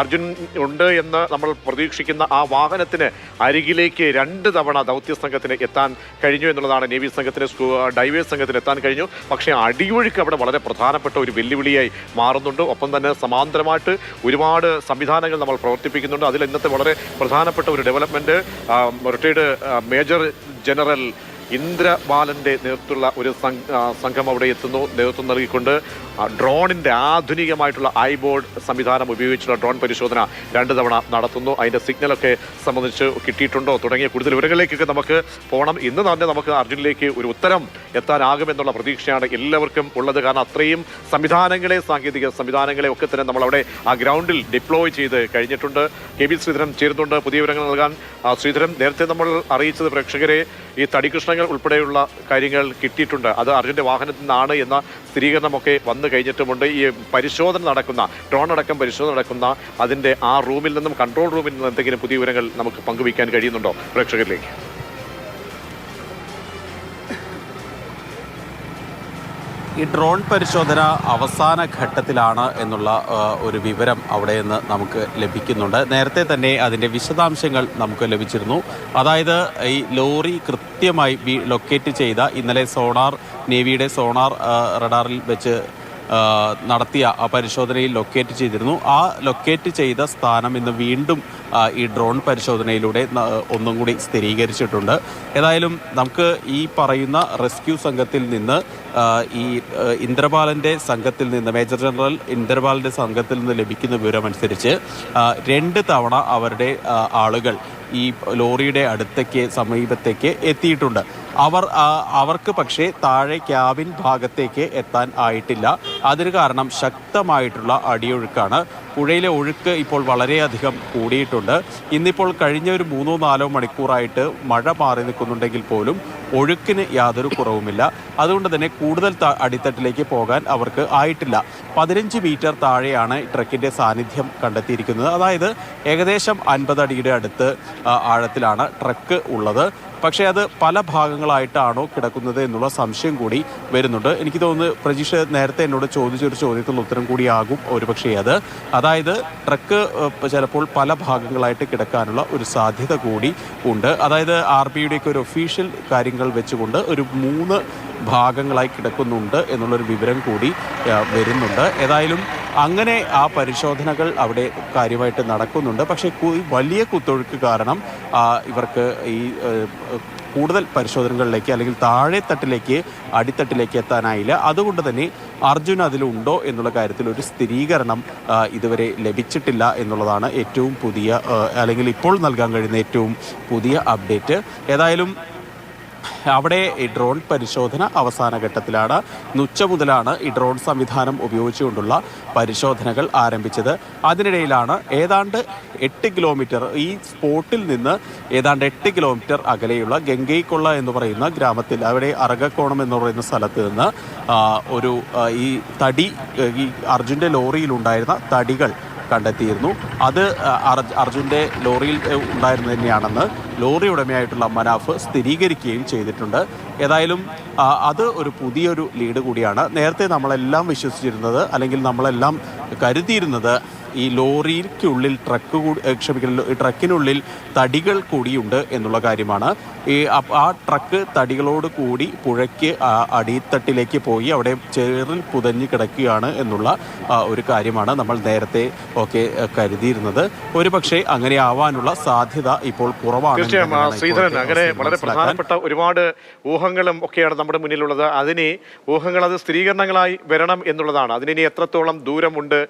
അർജുൻ ഉണ്ട് എന്ന് നമ്മൾ പ്രതീക്ഷിക്കുന്ന ആ വാഹനത്തിന് അരികിലേക്ക് രണ്ട് തവണ ദൗത്യ സംഘത്തിന് എത്താൻ കഴിഞ്ഞു എന്നുള്ളതാണ് നേവി സംഘത്തിന് ഡൈവേഴ്സ് സംഘത്തിന് എത്താൻ കഴിഞ്ഞു. പക്ഷേ അടിയൊഴുക്ക് അവിടെ വളരെ പ്രധാനപ്പെട്ട ഒരു വെല്ലുവിളിയായി മാറുന്നുണ്ട്. ഒപ്പം തന്നെ സമാന്തരമായിട്ട് ഒരുപാട് സംവിധാനങ്ങൾ നമ്മൾ പ്രവർത്തിപ്പിക്കുന്നുണ്ട്. അതിൽ ഇന്നത്തെ വളരെ പ്രധാനപ്പെട്ട ഒരു ഡെവലപ്മെന്റ് റിട്ടയർഡ് മേജർ ജനറൽ ഇന്ദ്രബാലന്റെ നേതൃത്വമുള്ള ഒരു സംഘം അവിടെ എത്തുന്നു. നേതൃത്വം നൽകിക്കൊണ്ട് ഡ്രോണിന്റെ ആധുനികമായിട്ടുള്ള ഐബോർഡ് സംവിധാനം ഉപയോഗിച്ചുള്ള ഡ്രോൺ പരിശോധന രണ്ട് തവണ നടത്തുന്നു. അതിന്റെ സിഗ്നലൊക്കെ സംബന്ധിച്ച് കിട്ടിയിട്ടുണ്ടോ? തുടങ്ങിയ കൂടുതൽ വിവരങ്ങളിലേക്കൊക്കെ നമുക്ക് പോകണം ഇന്ന് തന്നെ നമുക്ക് അർജുനിലേക്ക് ഒരു ഉത്തരം എത്താനാകുമെന്നുള്ള പ്രതീക്ഷയാണ് എല്ലാവർക്കും ഉള്ളത്. കാരണം അത്രയും സംവിധാനങ്ങളെ സാങ്കേതിക സംവിധാനങ്ങളെ ഒക്കെ തന്നെ നമ്മളവിടെ ആ ഗ്രൗണ്ടിൽ ഡിപ്ലോയ് ചെയ്ത് കഴിഞ്ഞിട്ടുണ്ട്. കെ ബി ശ്രീധരൻ ചേരുന്നുണ്ട് പുതിയ വിവരങ്ങൾ നൽകാൻ. ശ്രീധരൻ നേരത്തെ നമ്മൾ അറിയിച്ചത് പ്രേക്ഷകരെ ഈ തടികൃഷ്ണങ്ങൾ ഉൾപ്പെടെയുള്ള കാര്യങ്ങൾ കിട്ടിയിട്ടുണ്ട്. അത് അർജുന്റെ വാഹനത്തിൽ നിന്നാണ് എന്ന സ്ഥിരീകരണമൊക്കെ വന്നു കഴിഞ്ഞിട്ടുമുണ്ട്. ഈ പരിശോധന നടക്കുന്ന ഡ്രോൺ അടക്കം പരിശോധന നടക്കുന്ന അതിന്റെ ആ റൂമിൽ നിന്നും കൺട്രോൾ റൂമിൽ നിന്നും എന്തെങ്കിലും പുതിയ വിവരങ്ങൾ നമുക്ക് പങ്കുവയ്ക്കാൻ കഴിയുന്നുണ്ടോ പ്രേക്ഷകരിലേക്ക്? ഈ ഡ്രോൺ പരിശോധന അവസാന ഘട്ടത്തിലാണ് എന്നുള്ള ഒരു വിവരം അവിടെ നിന്ന് നമുക്ക് ലഭിക്കുന്നുണ്ട്. നേരത്തെ തന്നെ അതിന്റെ വിശദാംശങ്ങൾ നമുക്ക് ലഭിച്ചിരുന്നു. അതായത് ഈ ലോറി കൃത്യമായി ലൊക്കേറ്റ് ചെയ്ത ഇന്നലെ സോണാർ നേവിയുടെ സോണാർ റഡാറിൽ വെച്ച് നടത്തിയ ആ പരിശോധനയിൽ ലൊക്കേറ്റ് ചെയ്തിരുന്നു. ആ ലൊക്കേറ്റ് ചെയ്ത സ്ഥാനം ഇന്ന് വീണ്ടും ഈ ഡ്രോൺ പരിശോധനയിലൂടെ ഒന്നും കൂടി സ്ഥിരീകരിച്ചിട്ടുണ്ട്. ഏതായാലും നമുക്ക് ഈ പറയുന്ന റെസ്ക്യൂ സംഘത്തിൽ നിന്ന് ഈ ഇന്ദ്രപാലന്റെ സംഘത്തിൽ നിന്ന് മേജർ ജനറൽ ഇന്ദ്രപാലന്റെ സംഘത്തിൽ നിന്ന് ലഭിക്കുന്ന വിവരമനുസരിച്ച് രണ്ട് തവണ അവരുടെ ആളുകൾ ഈ ലോറിയുടെ അടുത്തേക്ക് സമീപത്തേക്ക് എത്തിയിട്ടുണ്ട്. അവർ അവർക്ക് പക്ഷേ താഴെ ക്യാബിൻ ഭാഗത്തേക്ക് എത്താൻ ആയിട്ടില്ല. അതിന് കാരണം ശക്തമായിട്ടുള്ള അടിയൊഴുക്കാണ്. പുഴയിലെ ഒഴുക്ക് ഇപ്പോൾ വളരെയധികം കൂടിയിട്ടുണ്ട്. ഇന്നിപ്പോൾ കഴിഞ്ഞ ഒരു മൂന്നോ നാലോ മണിക്കൂറായിട്ട് മഴ മാറി നിൽക്കുന്നുണ്ടെങ്കിൽ പോലും ഒഴുക്കിന് യാതൊരു കുറവുമില്ല. അതുകൊണ്ട് തന്നെ കൂടുതൽ അടിത്തട്ടിലേക്ക് പോകാൻ അവർക്ക് ആയിട്ടില്ല. പതിനഞ്ച് മീറ്റർ താഴെയാണ് ട്രക്കിന്റെ സാന്നിധ്യം കണ്ടെത്തിയിരിക്കുന്നത്. അതായത് ഏകദേശം അൻപത് അടിയുടെ അടുത്ത് ആഴത്തിലാണ് ട്രക്ക് ഉള്ളത്. പക്ഷേ അത് പല ഭാഗങ്ങളായിട്ടാണോ കിടക്കുന്നത് എന്നുള്ള സംശയം കൂടി വരുന്നുണ്ട്. എനിക്ക് തോന്നുന്നു പ്രജീഷ് നേരത്തെ എന്നോട് ചോദിച്ചൊരു ചോദ്യത്തിനുള്ള ഉത്തരം കൂടിയാകും ഒരുപക്ഷേ അത്. അതായത് ട്രക്ക് ചിലപ്പോൾ പല ഭാഗങ്ങളായിട്ട് കിടക്കാനുള്ള ഒരു സാധ്യത കൂടി ഉണ്ട്. അതായത് ആർ ബിയുടെയൊക്കെ ഒരു ഒഫീഷ്യൽ കാര്യങ്ങൾ വെച്ചുകൊണ്ട് ഒരു മൂന്ന് ഭാഗങ്ങളായി കിടക്കുന്നുണ്ട് എന്നുള്ളൊരു വിവരം കൂടി വരുന്നുണ്ട്. ഏതായാലും അങ്ങനെ ആ പരിശോധനകൾ അവിടെ കാര്യമായിട്ട് നടക്കുന്നുണ്ട്. പക്ഷേ വലിയ കുത്തൊഴുക്ക് കാരണം ഇവർക്ക് ഈ കൂടുതൽ പരിശോധനകളിലേക്ക് അല്ലെങ്കിൽ താഴെ തട്ടിലേക്ക് അടിത്തട്ടിലേക്ക് എത്താനായില്ല. അതുകൊണ്ട് തന്നെ അർജുൻ അതിലുണ്ടോ എന്നുള്ള കാര്യത്തിൽ ഒരു സ്ഥിരീകരണം ഇതുവരെ ലഭിച്ചിട്ടില്ല എന്നുള്ളതാണ് ഏറ്റവും പുതിയ അല്ലെങ്കിൽ ഇപ്പോൾ നൽകാൻ കഴിയുന്ന ഏറ്റവും പുതിയ അപ്ഡേറ്റ്. ഏതായാലും അവിടെ ഈ ഡ്രോൺ പരിശോധന അവസാന ഘട്ടത്തിലാണ്. ഉച്ച മുതലാണ് ഈ ഡ്രോൺ സംവിധാനം ഉപയോഗിച്ചുകൊണ്ടുള്ള പരിശോധനകൾ ആരംഭിച്ചത്. അതിനിടയിലാണ് ഏതാണ്ട് എട്ട് കിലോമീറ്റർ ഈ സ്പോട്ടിൽ നിന്ന് ഏതാണ്ട് എട്ട് കിലോമീറ്റർ അകലെയുള്ള ഗംഗൈക്കൊള്ള എന്ന് പറയുന്ന ഗ്രാമത്തിൽ അവിടെ അറകക്കോണം എന്ന് പറയുന്ന സ്ഥലത്ത് നിന്ന് ഒരു ഈ തടി ഈ അർജുന്റെ ലോറിയിലുണ്ടായിരുന്ന തടികൾ കണ്ടെത്തിയിരുന്നു. അത് അർജ് അർജുന്റെ ലോറിയിൽ ഉണ്ടായിരുന്നു തന്നെയാണെന്ന് ലോറി ഉടമയായിട്ടുള്ള മനാഫ് സ്ഥിരീകരിക്കുകയും ചെയ്തിട്ടുണ്ട്. ഏതായാലും അത് ഒരു പുതിയൊരു ലീഡ് കൂടിയാണ്. നേരത്തെ നമ്മളെല്ലാം വിശ്വസിച്ചിരുന്നത് അല്ലെങ്കിൽ നമ്മളെല്ലാം കരുതിയിരുന്നത് ഈ ലോറിക്കുള്ളിൽ ട്രക്ക് കൂടി ക്ഷമിക്കുന്ന ക്ഷമിക്കണം ട്രക്കിനുള്ളിൽ തടികൾ കൂടിയുണ്ട് എന്നുള്ള കാര്യമാണ്. ഈ ആ ട്രക്ക് തടികളോട് കൂടി പുഴയ്ക്ക് അടിത്തട്ടിലേക്ക് പോയി അവിടെ ചേറിൽ പുതഞ്ഞ് കിടക്കുകയാണ് എന്നുള്ള ഒരു കാര്യമാണ് നമ്മൾ നേരത്തെ ഒക്കെ കരുതിയിരുന്നത്. ഒരു പക്ഷേ അങ്ങനെ ആവാനുള്ള സാധ്യത ഇപ്പോൾ കുറവാണ് തീർച്ചയായും ശ്രീധരൻ അങ്ങനെ വളരെ. പ്രധാനപ്പെട്ട ഒരുപാട് ഊഹങ്ങളും ഒക്കെയാണ് നമ്മുടെ മുന്നിലുള്ളത്. അതിനെ ഊഹങ്ങൾ അത് സ്ഥിരീകരണങ്ങളായി വരണം എന്നുള്ളതാണ്. അതിനി എത്രത്തോളം ദൂരമുണ്ട്